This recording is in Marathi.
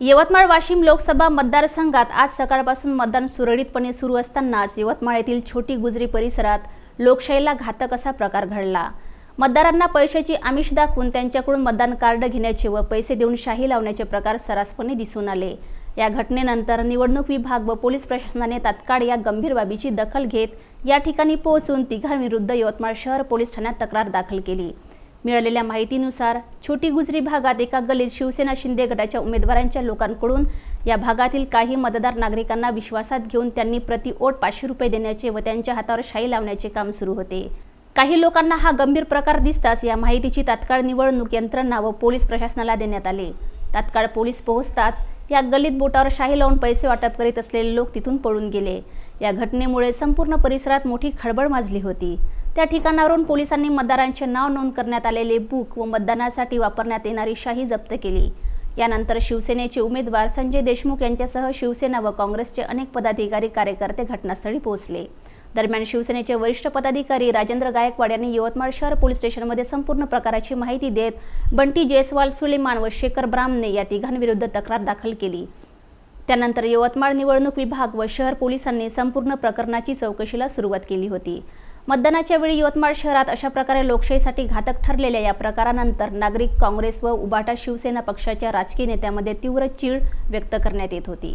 यवतमाळ वाशिम लोकसभा मतदारसंघात आज सकाळपासून मतदान सुरळीतपणे सुरू असतानाच यवतमाळ येथील छोटी गुजरी परिसरात लोकशाहीला घातक असा प्रकार घडला. मतदारांना पैशाची आमिष दाखवून त्यांच्याकडून मतदान कार्ड घेण्याचे व पैसे देऊन शाही लावण्याचे प्रकार सर्रासपणे दिसून आले. या घटनेनंतर निवडणूक विभाग व पोलीस प्रशासनाने तात्काळ या गंभीर बाबीची दखल घेत या ठिकाणी पोहोचून तिघांविरुद्ध यवतमाळ शहर पोलीस ठाण्यात तक्रार दाखल केली. मिळालेल्या माहितीनुसार छोटी गुजरी भागात एका गलीत शिवसेना शिंदे गटाच्या उमेदवारांच्या लोकांकडून या भागातील काही मतदार नागरिकांना विश्वासात घेऊन त्यांनी प्रति ओट पाचशे रुपये देण्याचे व त्यांच्या हातावर शाई लावण्याचे काम सुरू होते. काही लोकांना हा गंभीर प्रकार दिसताच या माहितीची तात्काळ निवडणूक यंत्रणा व पोलीस प्रशासनाला देण्यात आले. तात्काळ पोलीस पोहोचतात. या गल्लीत बोटावर शाही लावून पैसे वाटप करीत असलेले लोक तिथून पळून गेले. या घटनेमुळे संपूर्ण परिसरात मोठी खळबळ माजली होती. त्या ठिकाणावरून पोलिसांनी मतदारांचे नाव नोंद करण्यात आलेले बुक व मतदानासाठी वापरण्यात येणारी शाही जप्त केली. यानंतर शिवसेनेचे उमेदवार संजय देशमुख यांच्यासह शिवसेना व काँग्रेसचे अनेक पदाधिकारी कार्यकर्ते घटनास्थळी पोहोचले. दरम्यान शिवसेनेचे वरिष्ठ पदाधिकारी राजेंद्र गायकवाड यांनी यवतमाळ शहर पोलीस स्टेशनमध्ये संपूर्ण प्रकाराची माहिती देत बंटी जयस्वाल सुलेमान व शेखर ब्रामने या तिघांविरुद्ध तक्रार दाखल केली. त्यानंतर यवतमाळ निवडणूक विभाग व शहर पोलिसांनी संपूर्ण प्रकरणाची चौकशीला सुरुवात केली होती. मतदानाच्या वेळी यवतमाळ शहरात अशा प्रकारे लोकशाहीसाठी घातक ठरलेल्या या प्रकारानंतर नागरिक काँग्रेस व उबाटा शिवसेना पक्षाच्या राजकीय नेत्यामध्ये तीव्र चीड व्यक्त करण्यात येत होती.